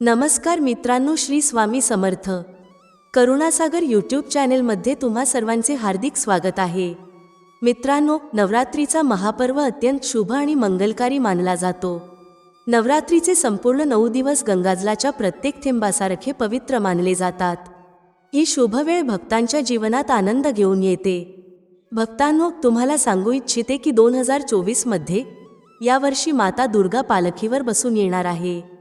नमस्कार मित्रांनो श्री स्वामी समर्थ. करुणासागर यूट्यूब चॅनेलमध्ये तुम्हा सर्वांचे हार्दिक स्वागत आहे. मित्रांनो नवरात्रीचा महापर्व अत्यंत शुभ आणि मंगलकारी मानला जातो. नवरात्रीचे संपूर्ण नऊ दिवस गंगाजलाच्या प्रत्येक थेंबासारखे पवित्र मानले जातात. ही शुभ वेळ भक्तांच्या जीवनात आनंद घेऊन येते. भक्तांनो तुम्हाला सांगू इच्छिते की दोन हजार चोवीसमध्ये यावर्षी माता दुर्गा पालखीवर बसून येणार आहे.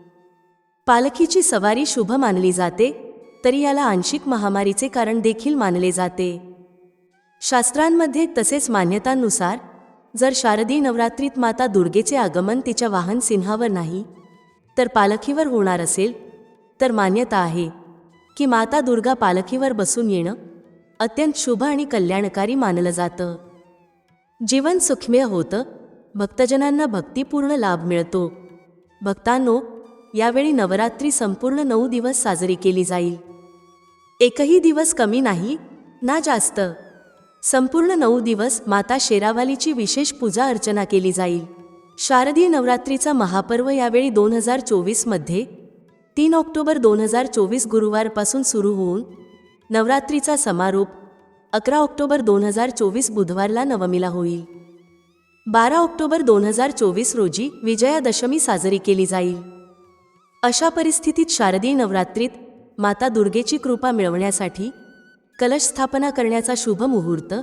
पालखीची सवारी शुभ मानली जाते तरी याला आंशिक महामारीचे कारण देखील मानले जाते. शास्त्रांमध्ये तसेच मान्यतांनुसार जर शारदीय नवरात्रीत माता दुर्गेचे आगमन तिच्या वाहन सिंहावर नाही तर पालखीवर होणार असेल तर मान्यता आहे की माता दुर्गा पालखीवर बसून येणं अत्यंत शुभ आणि कल्याणकारी मानलं जातं. जीवन सुखमय होतं भक्तजनांना भक्तिपूर्ण लाभ मिळतो. भक्तांनो यावेळी नवरात्री संपूर्ण नऊ दिवस साजरी केली जाईल. एकही दिवस कमी नाही ना जास्त. संपूर्ण नऊ दिवस माता शेरावालीची विशेष पूजा अर्चना केली जाईल. शारदीय नवरात्रीचा महापर्व यावेळी दोन हजार चोवीसमध्ये तीन ऑक्टोबर दोन हजार चोवीस गुरुवारपासून सुरू होऊन नवरात्रीचा समारोप अकरा ऑक्टोबर दोन हजार चोवीस बुधवारला नवमीला होईल. बारा ऑक्टोबर दोन हजार चोवीस रोजी विजयादशमी साजरी केली जाईल. अशा परिस्थितीत शारदीय नवरात्रीत माता दुर्गेची कृपा मिळवण्यासाठी कलश स्थापना करण्याचा शुभ मुहूर्त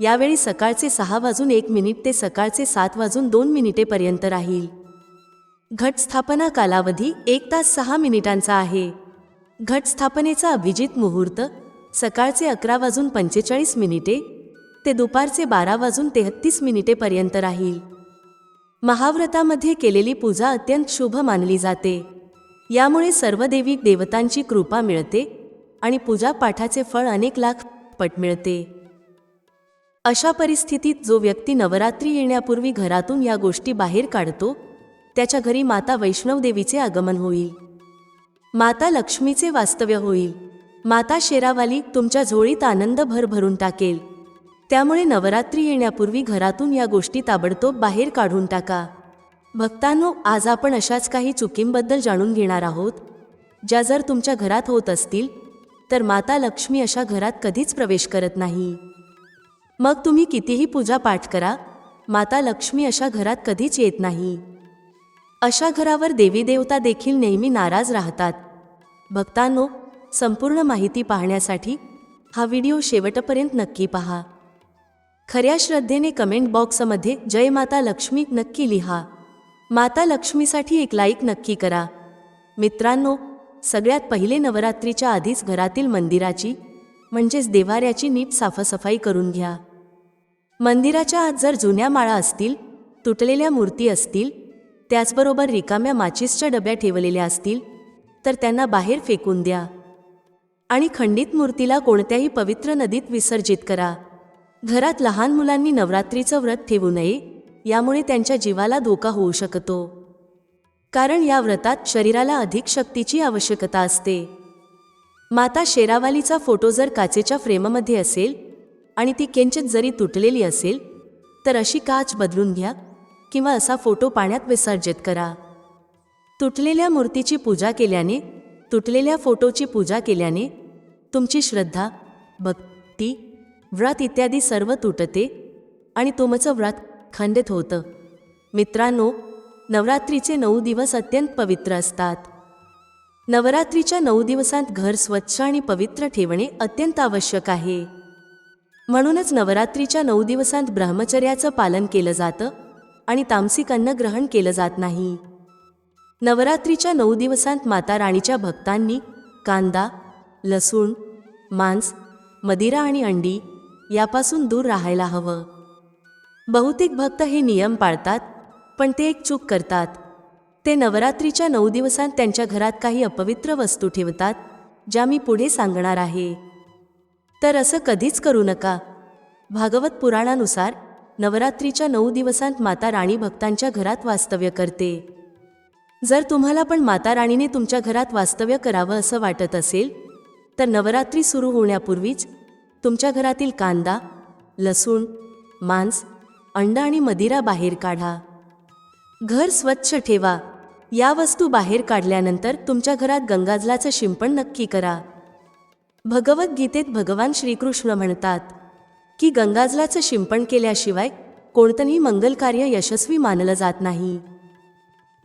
यावेळी सकाळचे सहा वाजून एक मिनिट ते सकाळचे सात वाजून दोन मिनिटेपर्यंत राहील. घट स्थापना कालावधी एक तास सहा मिनिटांचा आहे. घट स्थापनेचा अभिजित मुहूर्त सकाळचे अकरा वाजून पंचेचाळीस मिनिटे ते दुपारचे बारा वाजून तेहत्तीस मिनिटेपर्यंत राहील. महाव्रतामध्ये केलेली पूजा अत्यंत शुभ मानली जाते. यामुळे सर्व देवी देवतांची कृपा मिळते आणि पूजापाठाचे फळ अनेक लाख पट मिळते. अशा परिस्थितीत जो व्यक्ती नवरात्री येण्यापूर्वी घरातून या गोष्टी बाहेर काढतो त्याच्या घरी माता वैष्णवदेवीचे आगमन होईल. माता लक्ष्मीचे वास्तव्य होईल. माता शेरावाली तुमच्या झोळीत आनंद भरभरून टाकेल. त्यामुळे नवरात्री येण्यापूर्वी घरातून या गोष्टी ताबडतोब बाहेर काढून टाका. भक्तांनो आज आपण अशाच काही चुकींबद्दल जाणून घेणार आहोत ज्या जर तुमच्या घरात होत असतील तर माता लक्ष्मी अशा घरात कधीच प्रवेश करत नाही. मग तुम्ही कितीही पूजा पाठ करा माता लक्ष्मी अशा घरात कधीच येत नाही. अशा घरावर देवी देवता देखील नेहमी नाराज राहतात. भक्तांनो संपूर्ण माहिती पाहण्यासाठी हा व्हिडिओ शेवटपर्यंत नक्की पहा. खऱ्या श्रद्धेने कमेंट बॉक्समध्ये जय माता लक्ष्मी नक्की लिहा. माता लक्ष्मीसाठी एक लाईक नक्की करा. मित्रांनो सगळ्यात पहिले नवरात्रीच्या आधीच घरातील मंदिराची म्हणजेच देवाऱ्याची नीट साफसफाई करून घ्या. मंदिराच्या आत जर जुन्या माळा असतील तुटलेल्या मूर्ती असतील त्याचबरोबर रिकाम्या माचीसच्या डब्या ठेवलेल्या असतील तर त्यांना बाहेर फेकून द्या. आणि खंडित मूर्तीला कोणत्याही पवित्र नदीत विसर्जित करा. घरात लहान मुलांनी नवरात्रीचं व्रत ठेवू नये यामुळे त्यांच्या जीवाला धोका होऊ शकतो. कारण या व्रतात शरीराला अधिक शक्तीची आवश्यकता असते. माता शेरावालीचा फोटो जर काचेच्या फ्रेममध्ये असेल आणि ती किंचित जरी तुटलेली असेल तर अशी काच बदलून घ्या किंवा असा फोटो पाण्यात विसर्जित करा. तुटलेल्या मूर्तीची पूजा केल्याने तुटलेल्या फोटोची पूजा केल्याने तुमची श्रद्धा भक्ती व्रत इत्यादी सर्व तुटते आणि तुमचं व्रत खंडित होतं. मित्रांनो नवरात्रीचे नऊ दिवस अत्यंत पवित्र असतात. नवरात्रीच्या नऊ दिवसांत घर स्वच्छ आणि पवित्र ठेवणे अत्यंत आवश्यक आहे. म्हणूनच नवरात्रीच्या नऊ दिवसांत ब्रह्मचर्याचं पालन केलं जातं आणि तामसिक अन्न ग्रहण केलं जात नाही. नवरात्रीच्या नऊ दिवसांत माता राणीच्या भक्तांनी कांदा लसूण मांस मदिरा आणि अंडी यापासून दूर राहायला हवं. बहुतेक भक्त हे नियम पाळतात पण ते एक चूक करतात. ते नवरात्रीच्या नऊ दिवसांत त्यांच्या घरात काही अपवित्र वस्तू ठेवतात ज्या मी पुढे सांगणार आहे. तर असं कधीच करू नका. भागवत पुराणानुसार नवरात्रीच्या नऊ दिवसांत माता राणी भक्तांच्या घरात वास्तव्य करते. जर तुम्हाला पण माता राणीने तुमच्या घरात वास्तव्य करावं असं वाटत असेल तर नवरात्री सुरू होण्यापूर्वीच तुमच्या घरातील कांदा लसूण मांस अंड आणि मदिरा बाहेर काढा. घर स्वच्छ ठेवा. या वस्तू बाहेर काढल्यानंतर तुमच्या घरात गंगाजलाचं शिंपण नक्की करा. भगवद्गीतेत भगवान श्रीकृष्ण म्हणतात की गंगाजलाचं शिंपण केल्याशिवाय कोणतंही मंगल कार्य यशस्वी मानलं जात नाही.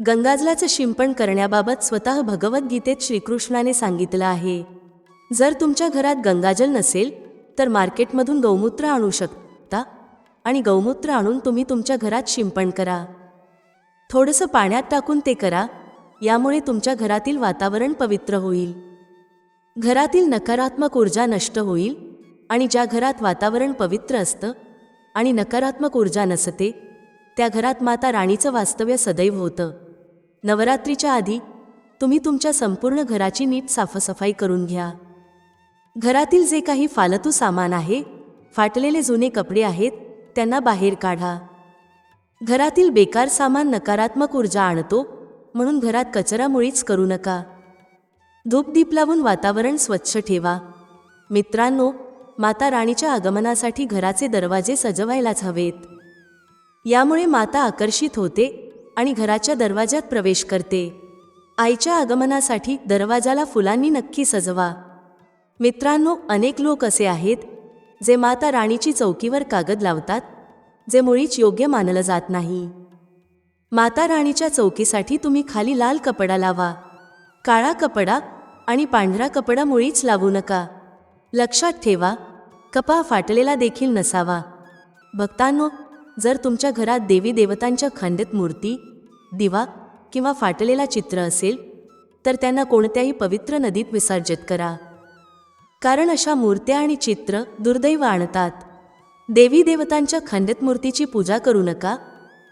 गंगाजलाचं शिंपण करण्याबाबत स्वतः भगवद्गीतेत श्रीकृष्णाने सांगितलं आहे. जर तुमच्या घरात गंगाजल नसेल तर मार्केटमधून गौमूत्र आणू शकता. आणि गौमूत्र आणून तुम्ही तुमच्या घरात शिंपण करा. थोडंसं पाण्यात टाकून ते करा यामुळे तुमच्या घरातील वातावरण पवित्र होईल. घरातील नकारात्मक ऊर्जा नष्ट होईल आणि ज्या घरात वातावरण पवित्र असतं आणि नकारात्मक ऊर्जा नसते त्या घरात माता राणीचं वास्तव्य सदैव होतं. नवरात्रीच्या आधी तुम्ही तुमच्या संपूर्ण घराची नीट साफसफाई करून घ्या. घरातील जे काही फालतू सामान आहे फाटलेले जुने कपडे आहेत त्यांना बाहेर काढा. घरातील बेकार सामान नकारात्मक ऊर्जा आणतो म्हणून घरात कचरामुळीच करू नका. धूपदीप लावून वातावरण स्वच्छ ठेवा. मित्रांनो माता राणीच्या आगमनासाठी घराचे दरवाजे सजवायलाच हवेत. यामुळे माता आकर्षित होते आणि घराच्या दरवाज्यात प्रवेश करते. आईच्या आगमनासाठी दरवाजाला फुलांनी नक्की सजवा. मित्रांनो अनेक लोक असे आहेत जे माता राणीची चौकीवर कागद लावतात जे मुळीच योग्य मानलं जात नाही. माता राणीच्या चौकीसाठी तुम्ही खाली लाल कपडा लावा. काळा कपडा आणि पांढरा कपडा मुळीच लावू नका. लक्षात ठेवा कपा फाटलेला देखील नसावा. भक्तांनो जर तुमच्या घरात देवी देवतांच्या खंडित मूर्ती दिवा किंवा फाटलेला चित्र असेल तर त्यांना कोणत्याही पवित्र नदीत विसर्जित करा. कारण अशा मूर्त्या आणि चित्र दुर्दैव आणतात. देवी देवतांच्या खंडित मूर्तीची पूजा करू नका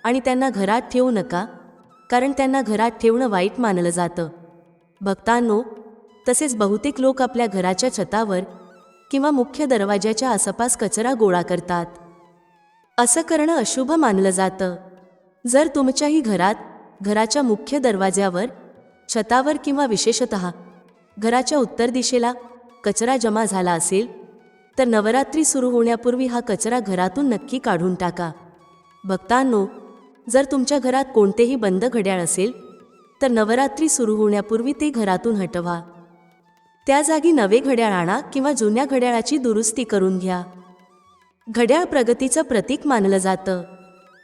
आणि त्यांना घरात ठेवू नका कारण त्यांना घरात ठेवणं वाईट मानलं जातं. भक्तांनो तसेच बहुतेक लोक आपल्या घराच्या छतावर किंवा मुख्य दरवाजाच्या आसपास कचरा गोळा करतात. असं करणं अशुभ मानलं जातं. जर तुमच्याही घरात घराच्या मुख्य दरवाज्यावर छतावर किंवा विशेषत घराच्या उत्तर दिशेला कचरा जमा झाला असेल तर नवरात्री सुरू होण्यापूर्वी हा कचरा घरातून नक्की काढून टाका. भक्तांनो जर तुमच्या घरात कोणतेही बंद घड्याळ असेल तर नवरात्री सुरू होण्यापूर्वी ते घरातून हटवा. त्या जागी नवे घड्याळ आणा किंवा जुन्या घड्याळाची दुरुस्ती करून घ्या. घड्याळ प्रगतीचं प्रतीक मानलं जातं.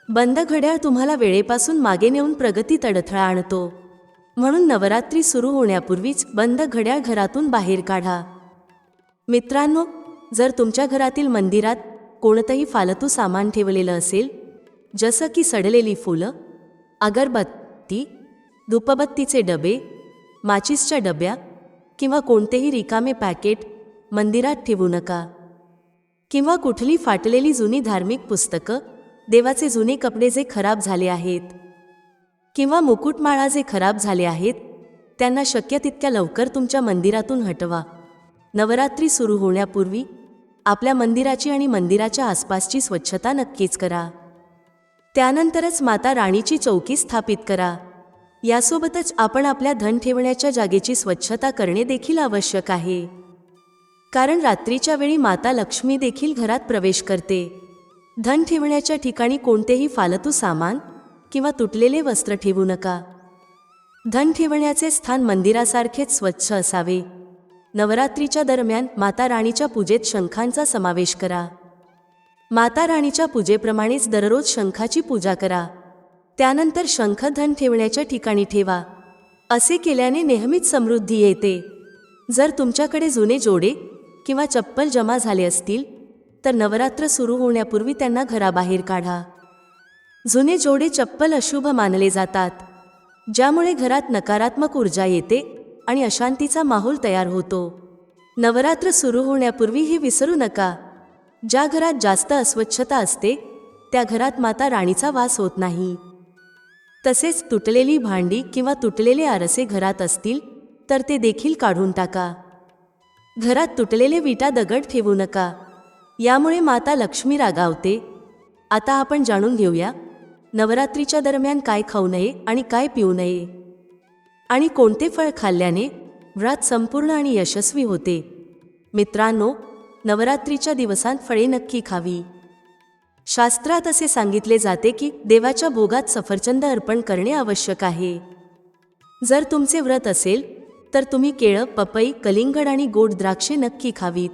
बंद घड्याळ तुम्हाला वेळेपासून मागे नेऊन प्रगतीत अडथळा आणतो. म्हणून नवरात्री सुरू होण्यापूर्वीच बंद घड्याळ घरातून बाहेर काढा. मित्रांनो जर तुमच्या घरातील मंदिरात कोणतंही फालतू सामान ठेवलेलं असेल जसं की सडलेली फुलं अगरबत्ती धूपबत्तीचे डबे माचीसच्या डब्या किंवा कोणतेही रिकामे पॅकेट मंदिरात ठेवू नका. किंवा कुठली फाटलेली जुनी धार्मिक पुस्तकं देवाचे जुने कपडे जे खराब झाले आहेत किंवा मुकुटमाळा जे खराब झाले आहेत त्यांना शक्य तितक्या लवकर तुमच्या मंदिरातून हटवा. नवरात्री सुरू होण्यापूर्वी आपल्या मंदिराची आणि मंदिराच्या आसपासची स्वच्छता नक्कीच करा. त्यानंतरच माता राणीची चौकी स्थापित करा. यासोबतच आपण आपल्या धन ठेवण्याच्या जागेची स्वच्छता करणे देखील आवश्यक आहे. कारण रात्रीच्या वेळी माता लक्ष्मी देखील घरात प्रवेश करते. धन ठेवण्याच्या ठिकाणी कोणतेही फालतू सामान किंवा तुटलेले वस्त्र ठेवू नका. धन ठेवण्याचे स्थान मंदिरासारखेच स्वच्छ असावे. नवरात्रीच्या दरम्यान माता राणीच्या पूजेत शंखांचा समावेश करा. माता राणीच्या पूजेप्रमाणेच दररोज शंखाची पूजा करा. त्यानंतर शंख धन ठेवण्याच्या ठिकाणी ठेवा. असे केल्याने नेहमीच समृद्धी येते. जर तुमच्याकडे जुने जोडे किंवा चप्पल जमा झाले असतील तर नवरात्र सुरू होण्यापूर्वी त्यांना घराबाहेर काढा. जुने जोडे चप्पल अशुभ मानले जातात ज्यामुळे घरात नकारात्मक ऊर्जा येते आणि अशांतीचा माहोल तयार होतो. नवरात्र सुरू होण्यापूर्वी हे विसरू नका. ज्या घरात जास्त अस्वच्छता असते त्या घरात माता राणीचा वास होत नाही. तसेच तुटलेली भांडी किंवा तुटलेले आरसे घरात असतील तर ते देखील काढून टाका. घरात तुटलेले विटा दगड ठेवू नका. यामुळे माता लक्ष्मी रागावते. आता आपण जाणून घेऊया नवरात्रीच्या दरम्यान काय खाऊ नये आणि काय पिऊ नये. आणि कोणते फळ खाल्ल्याने व्रत संपूर्ण आणि यशस्वी होते. मित्रांनो नवरात्रीच्या दिवसांत फळे नक्की खावी. शास्त्रात असे सांगितले जाते की देवाच्या भोगात सफरचंद अर्पण करणे आवश्यक आहे. जर तुमचे व्रत असेल तर तुम्ही केळं पपई कलिंगड आणि गोड द्राक्षे नक्की खावीत.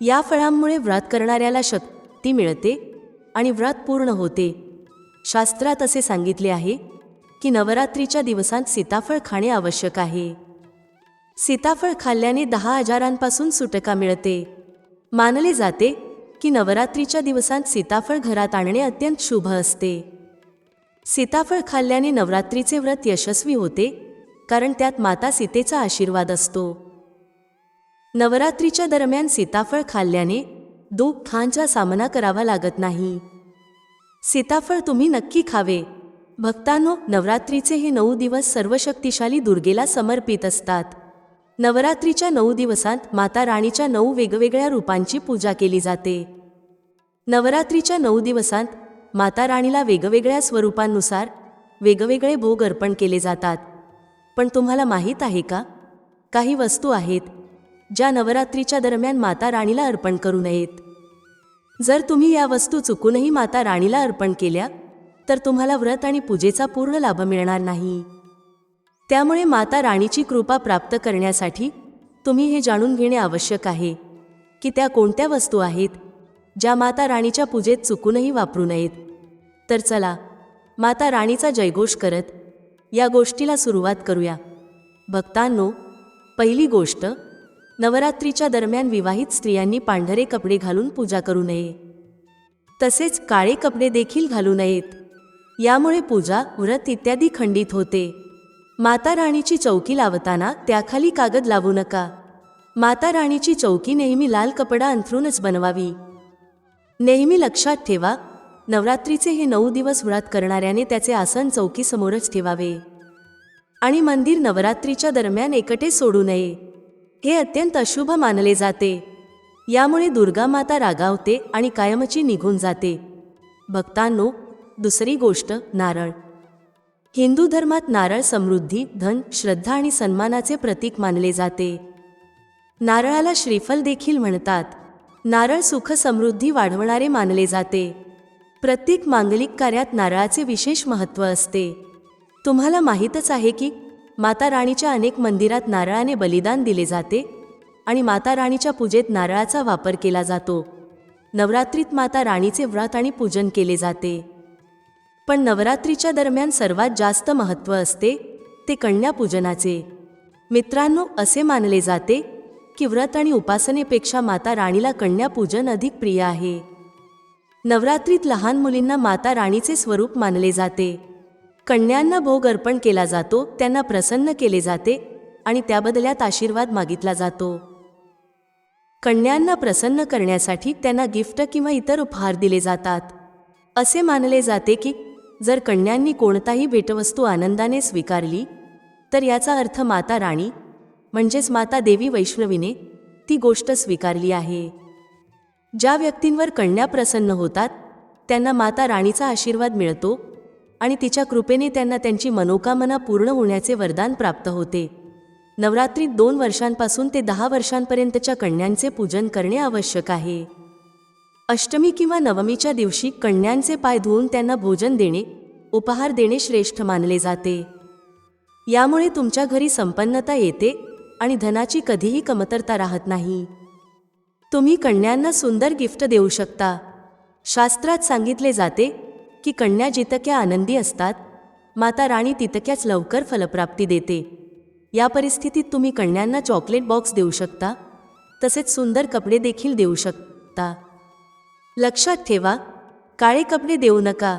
या फळांमुळे व्रत करणाऱ्याला शक्ती मिळते आणि व्रत पूर्ण होते. शास्त्रात असे सांगितले आहे की नवरात्रीच्या दिवसांत सीताफळ खाणे आवश्यक आहे. सीताफळ खाल्ल्याने दहा आजारांपासून सुटका मिळते. मानले जाते की नवरात्रीच्या दिवसांत सीताफळ घरात आणणे अत्यंत शुभ असते. सीताफळ खाल्ल्याने नवरात्रीचे व्रत यशस्वी होते कारण त्यात माता सीतेचा आशीर्वाद असतो. नवरात्रीच्या दरम्यान सीताफळ खाल्ल्याने दुःखांचा सामना करावा लागत नाही. सीताफळ तुम्ही नक्की खावे भक्तांनो नवरात्रीचे हे नऊ दिवस सर्व शक्तिशाली दुर्गेला समर्पित असतात. नवरात्रीच्या नऊ दिवसांत माता राणीच्या नऊ वेगवेगळ्या रूपांची पूजा केली जाते. नवरात्रीच्या नऊ दिवसांत माता राणीला वेगवेगळ्या स्वरूपांनुसार वेगवेगळे भोग अर्पण केले जातात. पण तुम्हाला माहीत आहे का? काही वस्तू आहेत ज्या नवरात्रीच्या दरम्यान माता राणीला अर्पण करू नयेत. जर तुम्ही या वस्तू चुकूनही माता राणीला अर्पण केल्या तर तुम्हाला व्रत आणि पूजेचा पूर्ण लाभ मिळणार नाही. त्यामुळे माता राणीची कृपा प्राप्त करण्यासाठी तुम्ही हे जाणून घेणे आवश्यक आहे की त्या कोणत्या वस्तू आहेत ज्या माता राणीच्या पूजेत चुकूनही वापरू नयेत. तर चला माता राणीचा जयघोष करत या गोष्टीला सुरुवात करूया. भक्तांनो पहिली गोष्ट नवरात्रीच्या दरम्यान विवाहित स्त्रियांनी पांढरे कपडे घालून पूजा करू नये. तसेच काळे कपडे देखील घालू नयेत. यामुळे पूजा व्रत इत्यादी खंडित होते. माता राणीची चौकी लावताना त्याखाली कागद लावू नका. माता राणीची चौकी नेहमी लाल कपडा अंथरूनच बनवावी. नेहमी लक्षात ठेवा नवरात्रीचे हे नऊ दिवस व्रत करणाऱ्याने त्याचे आसन चौकीसमोरच ठेवावे. आणि मंदिर नवरात्रीच्या दरम्यान एकटे सोडू नये. हे अत्यंत अशुभ मानले जाते. यामुळे दुर्गा माता रागावते आणि कायमची निघून जाते. भक्तांनो दुसरी गोष्ट नारळ. हिंदू धर्मात नारळ समृद्धी धन श्रद्धा आणि सन्मानाचे प्रतीक मानले जाते. नारळाला श्रीफल देखील म्हणतात. नारळ सुख समृद्धी वाढवणारे मानले जाते. प्रत्येक मांगलिक कार्यात नारळाचे विशेष महत्त्व असते. तुम्हाला माहीतच आहे की माता राणीच्या अनेक मंदिरात नारळाने बलिदान दिले जाते आणि माता राणीच्या पूजेत नारळाचा वापर केला जातो. नवरात्रीत माता राणीचे व्रत आणि पूजन केले जाते. पण नवरात्रीच्या दरम्यान सर्वात जास्त महत्त्व असते ते कन्यापूजनाचे. मित्रांनो असे मानले जाते की व्रत आणि उपासनेपेक्षा माता राणीला कन्यापूजन अधिक प्रिय आहे. नवरात्रीत लहान मुलींना माता राणीचे स्वरूप मानले जाते. कन्यांना भोग अर्पण केला जातो त्यांना प्रसन्न केले जाते आणि त्याबदल्यात आशीर्वाद मागितला जातो. कन्यांना प्रसन्न करण्यासाठी त्यांना गिफ्ट किंवा इतर उपहार दिले जातात. असे मानले जाते की जर कन्यांनी कोणताही भेटवस्तू आनंदाने स्वीकारली तर याचा अर्थ माता राणी म्हणजेच माता देवी वैष्णवीने ती गोष्ट स्वीकारली आहे. ज्या व्यक्तींवर कन्या प्रसन्न होतात त्यांना माता राणीचा आशीर्वाद मिळतो आणि तिच्या कृपेने त्यांना त्यांची मनोकामना पूर्ण होण्याचे वरदान प्राप्त होते. नवरात्रीत दोन वर्षांपासून ते दहा वर्षांपर्यंतच्या कन्यांचे पूजन करणे आवश्यक आहे. अष्टमी किंवा नवमीच्या दिवशी कन्यांचे पाय धुवून त्यांना भोजन देणे उपहार देणे श्रेष्ठ मानले जाते. यामुळे तुमच्या घरी संपन्नता येते आणि धनाची कधीही कमतरता राहत नाही. तुम्ही कन्यांना सुंदर गिफ्ट देऊ शकता. शास्त्रात सांगितले जाते की कन्या जितक्या आनंदी असतात माता राणी तितक्याच लवकर फलप्राप्ती देते. या परिस्थितीत तुम्ही कन्यांना चॉकलेट बॉक्स देऊ शकता तसेच सुंदर कपडे देखील देऊ शकता. लक्षात ठेवा काळे कपडे देऊ नका.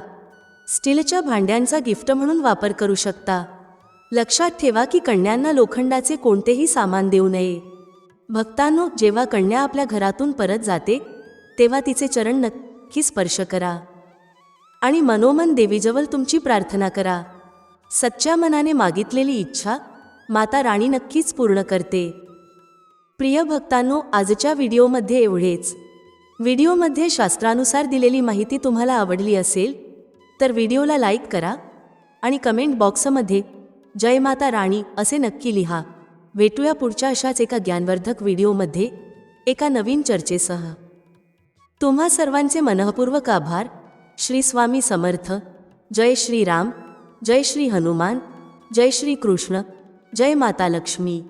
स्टीलच्या भांड्यांचा गिफ्ट म्हणून वापर करू शकता. लक्षात ठेवा की कन्यांना लोखंडाचे कोणतेही सामान देऊ नये. भक्तांनो जेव्हा कन्या आपल्या घरातून परत जाते तेव्हा तिचे चरण नक्की स्पर्श करा. आणि मनोमन देवीजवळ तुमची प्रार्थना करा. सच्च्या मनाने मागितलेली इच्छा माता राणी नक्कीच पूर्ण करते. प्रिय भक्तांनो आजच्या व्हिडिओमध्ये एवढेच. व्हिडिओमध्ये शास्त्रानुसार दिलेली माहिती तुम्हाला आवडली असेल तर व्हिडिओला लाईक करा आणि कमेंट बॉक्समध्ये जय माता राणी असे नक्की लिहा. भेटूया पुढच्या अशाच एका ज्ञानवर्धक व्हिडिओमध्ये एका नवीन चर्चेसह. तुम्हा सर्वांचे मनःपूर्वक आभार. श्री स्वामी समर्थ. जय श्री राम. जय श्री हनुमान. जय श्री कृष्ण. जय माता लक्ष्मी.